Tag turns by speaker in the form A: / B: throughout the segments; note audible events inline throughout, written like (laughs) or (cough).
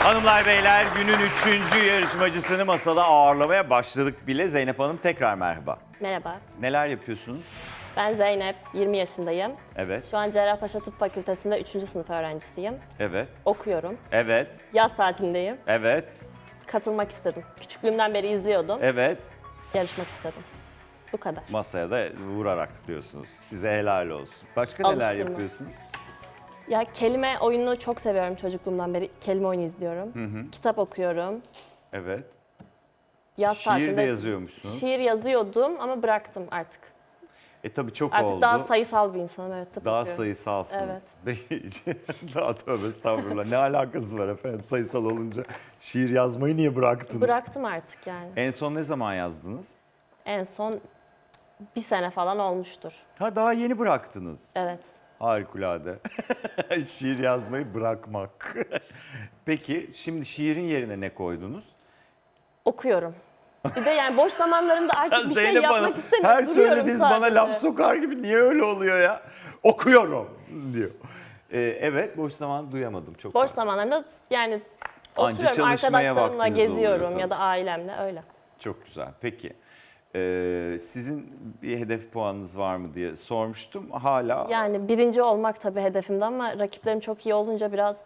A: Hanımlar beyler günün üçüncü yarışmacısını masada ağırlamaya başladık bile. Zeynep Hanım tekrar merhaba.
B: Merhaba,
A: Neler yapıyorsunuz?
B: ben Zeynep, 20 yaşındayım.
A: Evet,
B: Şu an Cerrahpaşa Tıp Fakültesi'nde 3. sınıf öğrencisiyim.
A: evet,
B: Okuyorum.
A: evet,
B: Yaz tatilindeyim.
A: evet,
B: Katılmak istedim. Küçüklüğümden beri izliyordum.
A: evet.
B: Yarışmak istedim. Bu kadar.
A: Masaya da vurarak diyorsunuz. Size helal olsun. Başka neler
B: Alıştırma.
A: yapıyorsunuz?
B: Ya kelime oyununu çok seviyorum çocukluğumdan beri. Kelime oyunu izliyorum. Kitap okuyorum.
A: Evet.
B: Yaz
A: Şiir de yazıyormuşsunuz.
B: Şiir yazıyordum ama bıraktım artık.
A: E tabii çok
B: Artık
A: oldu.
B: daha sayısal bir insanım. Evet, tıp
A: Daha
B: okuyorum.
A: sayısalsınız. Peki, (laughs) daha tövbe estağfurullah. Ne alakası var efendim sayısal olunca? Şiir yazmayı niye bıraktınız?
B: Bıraktım artık yani.
A: En son ne zaman yazdınız?
B: En son bir sene falan olmuştur.
A: Ha daha yeni bıraktınız.
B: Evet.
A: Harikulade. (laughs) Şiir yazmayı bırakmak. (laughs) Peki şimdi şiirin yerine ne koydunuz?
B: Okuyorum. Bir de yani boş zamanlarımda (laughs) artık bir şey yapmak
A: Hanım
B: istemiyorum.
A: her
B: Duruyorum
A: söylediğiniz bana laf sokar gibi niye öyle oluyor ya? Okuyorum diyor. Ee, evet boş zaman duyamadım çok.
B: Boş
A: pardon.
B: zamanlarımda yani
A: Anca
B: oturuyorum
A: çalışmaya
B: arkadaşlarımla
A: vaktiniz oluyor
B: geziyorum
A: tabii.
B: ya da ailemle öyle.
A: Çok güzel. Peki ee, sizin bir hedef puanınız var mı diye sormuştum. Hala
B: Yani birinci olmak tabii hedefimde ama rakiplerim çok iyi olunca biraz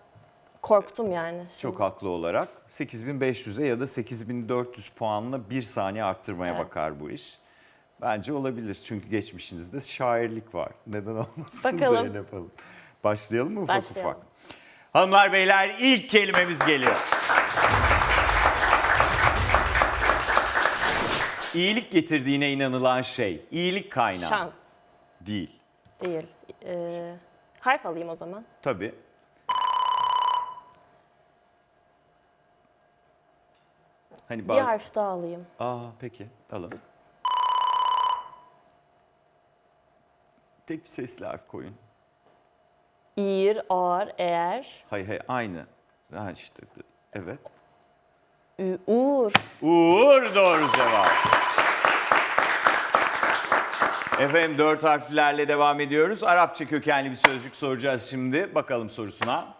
B: korktum yani.
A: çok haklı olarak 8500'e ya da 8400 puanla bir saniye arttırmaya
B: Evet.
A: bakar bu iş. Bence olabilir çünkü geçmişinizde şairlik var. Neden olmasın (laughs)
B: Bakalım.
A: Zeynep Hanım? Başlayalım mı ufak
B: Başlayalım.
A: ufak? Hanımlar beyler ilk kelimemiz geliyor. İyilik getirdiğine inanılan şey, iyilik kaynağı
B: Şans
A: değil.
B: değil. Ee, harf alayım o zaman.
A: Tabii. Hani
B: Bir
A: bazı...
B: harf daha alayım.
A: Aa peki alın. Tek bir sesli harf koyun.
B: İğir, ağır, eğer,
A: Hay hay aynı. Ha işte evet.
B: ü, uğur.
A: Uğur doğru cevap. Efendim dört harflerle devam ediyoruz. Arapça kökenli bir sözcük soracağız şimdi. Bakalım sorusuna.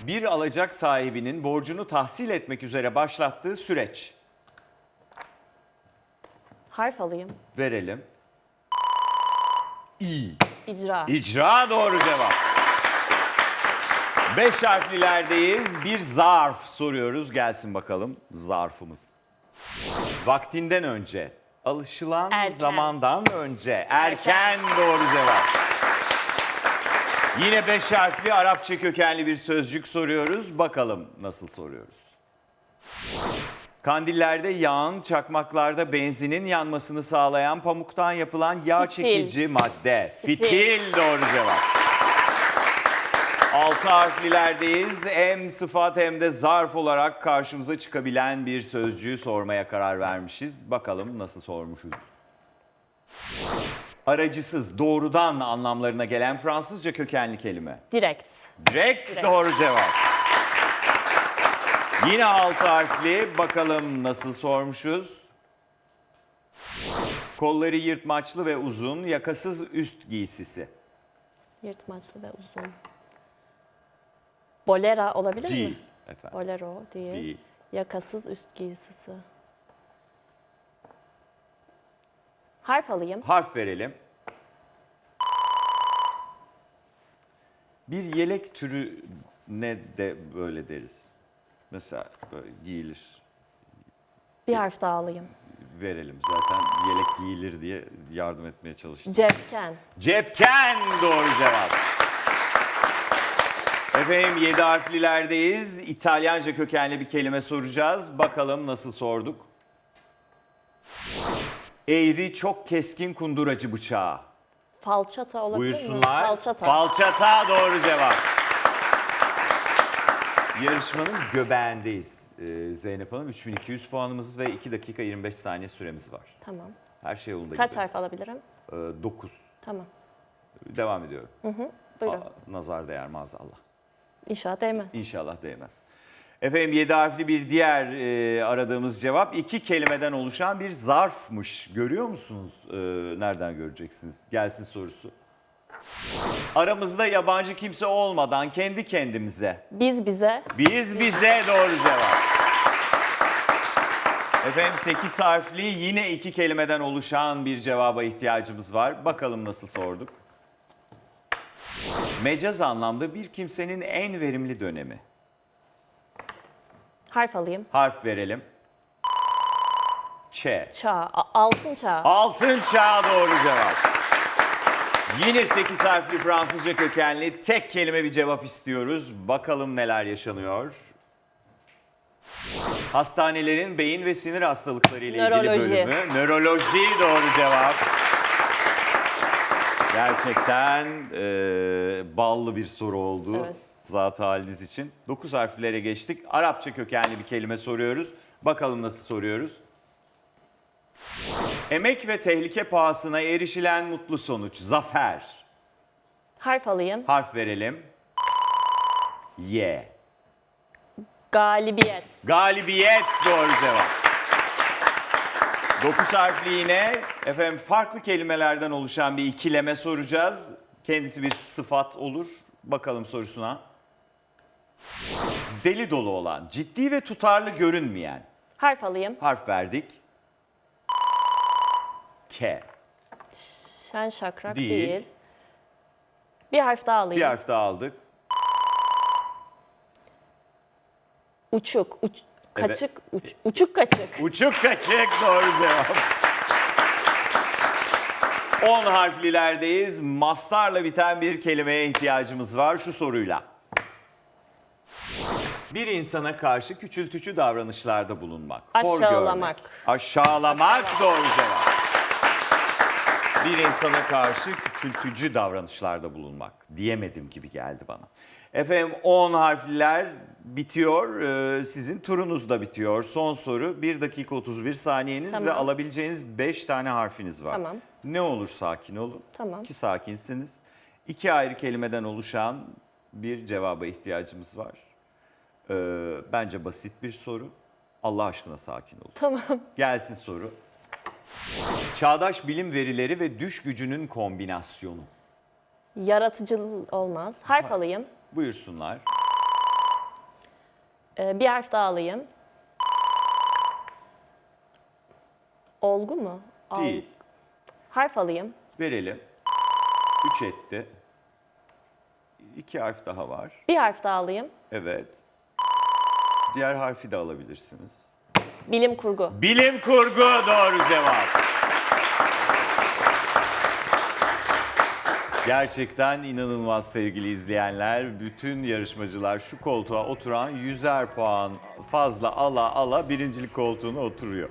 A: Bir alacak sahibinin borcunu tahsil etmek üzere başlattığı süreç.
B: Harf alayım.
A: Verelim. İ.
B: İcra.
A: İcra doğru cevap. Beş harflilerdeyiz. Bir zarf soruyoruz. Gelsin bakalım zarfımız. Vaktinden önce, alışılan
B: Erken.
A: zamandan önce. Erken doğru cevap. Yine beş harfli Arapça kökenli bir sözcük soruyoruz. Bakalım nasıl soruyoruz. Kandillerde yağın, çakmaklarda benzinin yanmasını sağlayan pamuktan yapılan yağ
B: Fitil.
A: çekici madde.
B: Fitil.
A: Fitil doğru cevap. Altı harflilerdeyiz. Hem sıfat hem de zarf olarak karşımıza çıkabilen bir sözcüğü sormaya karar vermişiz. Bakalım nasıl sormuşuz. Aracısız, doğrudan anlamlarına gelen Fransızca kökenli kelime.
B: Direkt.
A: Direkt,
B: Direkt.
A: doğru cevap. Yine altı harfli. Bakalım nasıl sormuşuz. Kolları yırtmaçlı ve uzun, yakasız üst giysisi.
B: Yırtmaçlı ve uzun. Bolera olabilir mi?
A: Değil efendim.
B: Bolero değil.
A: Değil.
B: Yakasız üst giysisi. Harf alayım.
A: Harf verelim. Bir yelek türü ne de böyle deriz. Mesela böyle giyilir.
B: Bir harf daha alayım.
A: Verelim zaten yelek giyilir diye yardım etmeye çalıştım.
B: Cepken.
A: Cepken doğru cevap. Efendim yedi harflilerdeyiz. İtalyanca kökenli bir kelime soracağız. Bakalım nasıl sorduk. Eğri çok keskin kunduracı bıçağı.
B: Falçata olabilir mi?
A: Buyursunlar.
B: Falçata.
A: Falçata doğru cevap. Yarışmanın göbeğindeyiz Ee, Zeynep Hanım. 3200 puanımız ve 2 dakika 25 saniye süremiz var.
B: tamam.
A: Her şey yolunda
B: Kaç
A: gidiyor.
B: harf alabilirim?
A: 9.
B: Tamam.
A: Devam ediyorum.
B: Buyurun.
A: Aa, nazar değer maazallah.
B: İnşallah değmez.
A: İnşallah değmez. Efendim 7 harfli bir diğer e, aradığımız cevap iki kelimeden oluşan bir zarfmış. Görüyor musunuz? E, nereden göreceksiniz? Gelsin sorusu. Aramızda yabancı kimse olmadan kendi kendimize.
B: Biz bize.
A: Biz bize doğru cevap. Efendim 8 harfli yine iki kelimeden oluşan bir cevaba ihtiyacımız var. Bakalım nasıl sorduk. Mecaz anlamda bir kimsenin en verimli dönemi.
B: Harf alayım.
A: Harf verelim. Ç.
B: Çağ. a- altın çağ.
A: Altın çağ doğru cevap. Yine 8 harfli Fransızca kökenli tek kelime bir cevap istiyoruz. Bakalım neler yaşanıyor. Hastanelerin beyin ve sinir hastalıkları ile ilgili
B: Nöroloji.
A: bölümü. Nöroloji doğru cevap. Gerçekten eee, ballı bir soru oldu.
B: Evet.
A: Zat haliniz için. 9 harflere geçtik. Arapça kökenli bir kelime soruyoruz. Bakalım nasıl soruyoruz. Emek ve tehlike pahasına erişilen mutlu sonuç, zafer.
B: Harf alayım.
A: Harf verelim. Y.
B: Galibiyet.
A: Galibiyet doğru cevap. 9 harfli yine efendim farklı kelimelerden oluşan bir ikileme soracağız. Kendisi bir sıfat olur. Bakalım sorusuna. Deli dolu olan, ciddi ve tutarlı görünmeyen.
B: Harf alayım.
A: Harf verdik. K.
B: Şen şakrak
A: Değil.
B: değil. Bir harf daha alayım.
A: Bir harf daha aldık.
B: Uçuk. Uç. Kaçık. uç- uçuk kaçık.
A: Uçuk kaçık doğru cevap. 10 harflilerdeyiz. Mastarla biten bir kelimeye ihtiyacımız var şu soruyla. Bir insana karşı küçültücü davranışlarda bulunmak. hor
B: Aşağılamak.
A: Aşağılamak doğru cevap. Bir insana karşı küçültücü davranışlarda bulunmak. Diyemedim gibi geldi bana. Efendim 10 harfliler bitiyor. Ee, sizin turunuz da bitiyor. Son soru 1 dakika 31 saniyeniz ve
B: Tamam.
A: alabileceğiniz 5 tane harfiniz var.
B: Tamam.
A: Ne olur sakin olun.
B: Tamam.
A: Ki sakinsiniz. İki ayrı kelimeden oluşan bir cevaba ihtiyacımız var. Ee, bence basit bir soru. Allah aşkına sakin olun.
B: Tamam.
A: Gelsin soru. Çağdaş bilim verileri ve düş gücünün kombinasyonu.
B: Yaratıcı olmaz. Harf alayım.
A: Buyursunlar.
B: Ee, bir harf daha alayım. Olgu mu? Al-
A: Değil.
B: Harf alayım.
A: Verelim. Üç etti. İki harf daha var.
B: Bir harf daha alayım.
A: Evet. Diğer harfi de alabilirsiniz.
B: Bilim kurgu.
A: Bilim kurgu doğru cevap. Gerçekten inanılmaz sevgili izleyenler. Bütün yarışmacılar şu koltuğa oturan yüzer puan fazla ala ala birincilik koltuğuna oturuyor.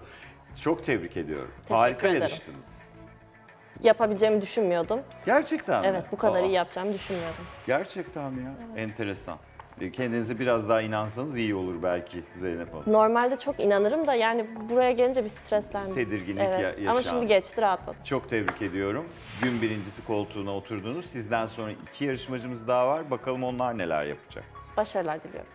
A: Çok tebrik ediyorum. Harika
B: ederim.
A: yarıştınız.
B: Yapabileceğimi düşünmüyordum.
A: Gerçekten mi?
B: Evet bu kadar
A: Aa,
B: iyi yapacağımı düşünmüyordum.
A: Gerçekten mi ya? Enteresan. E, Kendinize biraz daha inansanız iyi olur belki Zeynep Hanım.
B: Normalde çok inanırım da yani buraya gelince bir streslendim.
A: Tedirginlik
B: evet.
A: ya-
B: Ama
A: yaşandı.
B: şimdi geçti rahatladım.
A: Çok tebrik ediyorum. Gün birincisi koltuğuna oturdunuz. Sizden sonra iki yarışmacımız daha var. Bakalım onlar neler yapacak.
B: Başarılar diliyorum.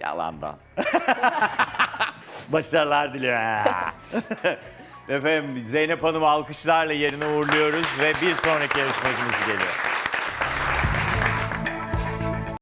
A: Yalandan. (laughs) Başarılar diliyorum. (laughs) Efendim Zeynep Hanım'ı alkışlarla yerine uğurluyoruz ve bir sonraki yarışmacımız geliyor.